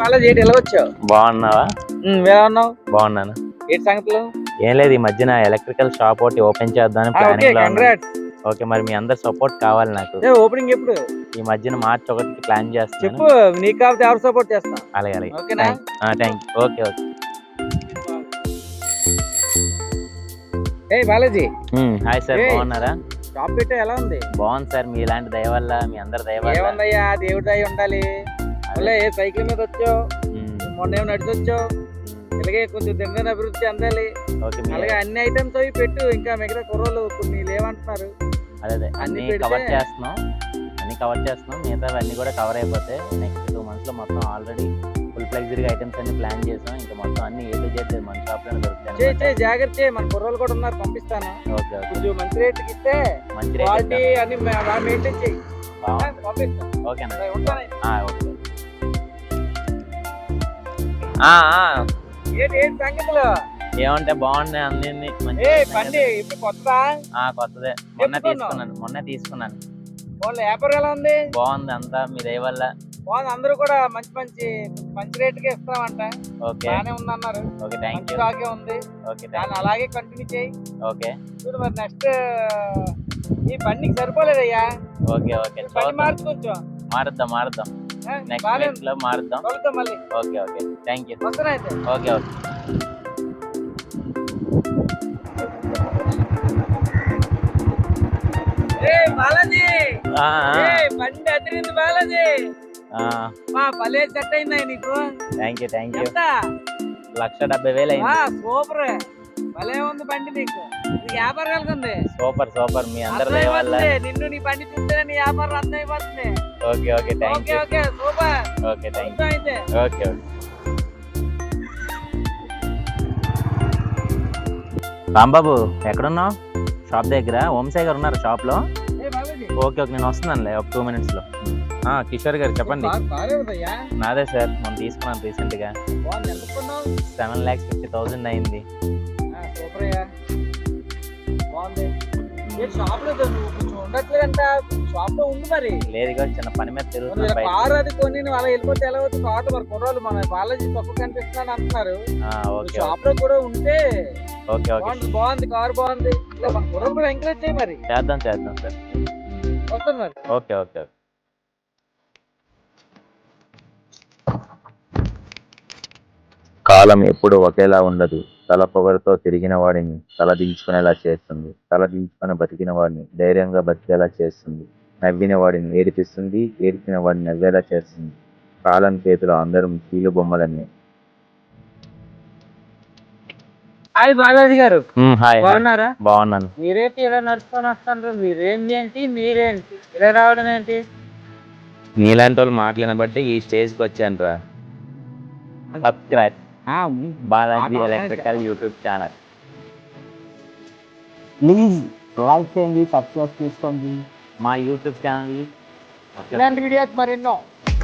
College ఏంటి? ఎలా వచ్చావు బాగున్నావా ఎలా ఉన్నావు? బాగున్నాను. ఏంటి సంగతులు? ఏం లేదు ఈ మధ్యన ఎలక్ట్రికల్ షాప్ ఒకటి ఓపెన్ చేద్దామని ఓకే ప్లానింగ్లో ఉన్నాను. కంగ్రాట్స్ ఓకే మరి మీ అందరు సపోర్ట్ కావాలి నాకు. ఓపెనింగ్ ఎప్పుడు? ఈ మధ్యన మార్చ్ ఒకటికి ప్లాన్ చేస్తాను చెప్పు నీకు కాబట్టి ఎవరు సపోర్ట్ చేస్తాం అలాగే అలాగే. ఓకేనా? థ్యాంక్ ఓకే ఓకే ఏ బాలాజీ. Hi sir. బాగున్నారా? షాప్ పెట్టే ఎలా ఉంది? బాగుంది సార్ మీ ఇలాంటి దయ వల్ల మీ అందరి దయ వల్ల. ఏముందయ్యా దేవుడి దయ ఉండాలి. అలా ఏ సైకిల్ మీద వచ్చావు? మొన్న ఏమో నడిచి వచ్చావు? ఉమ్, ఇలాగే కొంచెం దినదిన అభివృద్ధి చెందాలి. మీ- అలాగే అన్ని ఐటమ్స్ అవి పెట్టు ఇంకా మిగతా కుర్రోళ్ళు కొన్ని లేవంటున్నారు. అదే అదే. అన్ని కవర్ చేస్తున్నాం. అన్ని కవర్ చేస్తున్నాం. మిగతా అన్ని కూడా కవర్ అయిపోతాయి నెక్స్ట్ టూ మంత్స్లో మొత్తం ఆల్రెడీ ఫుల్ ఫ్లెక్సిడ్గా ఐటమ్స్ అన్ని ప్లాన్ చేసాం. ఇంకా మొత్తం అన్ని ఏ టు జెడ్ మన షాప్లోనే చే దొరుకుతాయి జాగ్రత్త మన కుర్రోళ్ళు కూడా ఉన్నారు పంపిస్తాను. ఓకే కొంచెం మంచి రేట్కి ఇస్తే మంచి రేట్ అన్ని మెయింటైన్ చేయి. పంపిస్తాను. ఓకే. ఏమంటే బాగున్నాయి అన్ని కొత్తదే? మొన్న? తీసుకున్నాను మొన్న తీసుకున్నాను. వ్యాపారం ఎలా ఉంది? బాగుంది అంతా మీ దయ వల్ల. బాగుంది అందరూ కూడా మంచి మంచి మంచి రేటుకి ఇస్తామంట ఓకే. బాగానే ఉంది అన్నారు ఓకే థ్యాంక్ యూ స్టాకే ఉంది. ఓకే దాన్ని అలాగే కంటిన్యూ చేయి. ఓకే. చూడు మరి నెక్స్ట్ ఈ బండికి సరిపోలేదయ్యా. Okay okay. ఈ బండి మార్చు కొంచెం. మారుద్దాం మారుద్దాం. నెక్స్ట్లో మారుద్దాం. మళ్ళీ. Okay okay. థ్యాంక్ యూ వస్తానైతే ఓకే ఓకే బండి అదిరింది బాలాజీ! భలే సెట్ అయిందా నీకు? Thank you thank you lakh డెబ్బై వేలు అయింది. సూపర్. భలే ఉంది బండి నీకు. వ్యాపారం ఎలాగుంది సూపర్ సూపర్. మీ అందరి నిన్ను నీ బండి చూస్తే నీ వ్యాపారం అర్థమైపోతుంది. Okay okay thank you okay super. Okay thank అయితే యూ ఓకే ఓకే రాంబాబు ఎక్కడున్నావు? షాప్ దగ్గర? ఓంసాయి గారు ఉన్నారు షాప్లో ఏ బాలాజీ ఓకే ఓకే నేను వస్తున్నానులే ఒక టూ మినిట్స్లో ఆ, కిషోర్ గారు చెప్పండి. నాదే సార్ మనం తీసుకున్నాను రీసెంట్గా బాగుంది ఎంత కొన్నావు? సెవెన్ ల్యాక్స్ ఫిఫ్టీ థౌసండ్ అయింది. నువ్వు కొంచెం ఉండట్లేదంట. షాప్లో ఉంది మరి. లేదు కదా చిన్న పని మీద మరి తిరుగుతున్నాను బయట కారు అది కొని నువ్వు అలా వెళ్ళిపోతే ఎలా అవుతుంది? కార్లు మరి కుర్రాలు మన బాలాజీ తక్కువ కనిపిస్తున్నాను అంటున్నారు. ఆ, ఓకే షాప్లో కూడా ఉంటే ఓకే ఓకే. బాగుంది బాగుంది కారు బాగుంది. ఇలా మన కుర్రలు కూడా ఎంకరేజ్ చేయి మరి. చేద్దాం చేద్దాం సార్. వస్తాను మరి. Okay okay okay. కాలం ఎప్పుడు ఒకేలా ఉండదు. తల పొగరుతో తిరిగిన వాడిని తల దించుకునేలా చేస్తుంది. తల దించుకొని బతికిన వాడిని ధైర్యంగా బతికేలా చేస్తుంది. నవ్విన వాడిని ఏడిపిస్తుంది. ఏడిపిన వాడిని నవ్వేలా చేస్తుంది. కాలం చేతిలో అందరం కీలు బొమ్మలన్నీ హాయ్ బాలాజీ గారు. హాయ్ బాగున్నారా? బాగున్నాను. మీరేంటి ఇలా నడుచుకొని వస్తున్నారు మీరేంటి? ఏంటి మీరేంటి? ఇలా రావడం ఏంటి? నీలాంటి వాళ్ళు మాట్లాడిన బట్టి ఈ స్టేజ్కి వచ్చాను రా subscribe. Balaji electrical YouTube channel. Please like చేయండి సబ్స్క్రైబ్ చేసుకోండి. మా యూట్యూబ్ ఛానల్ ఇలాంటి వీడియోస్ మరెన్నో.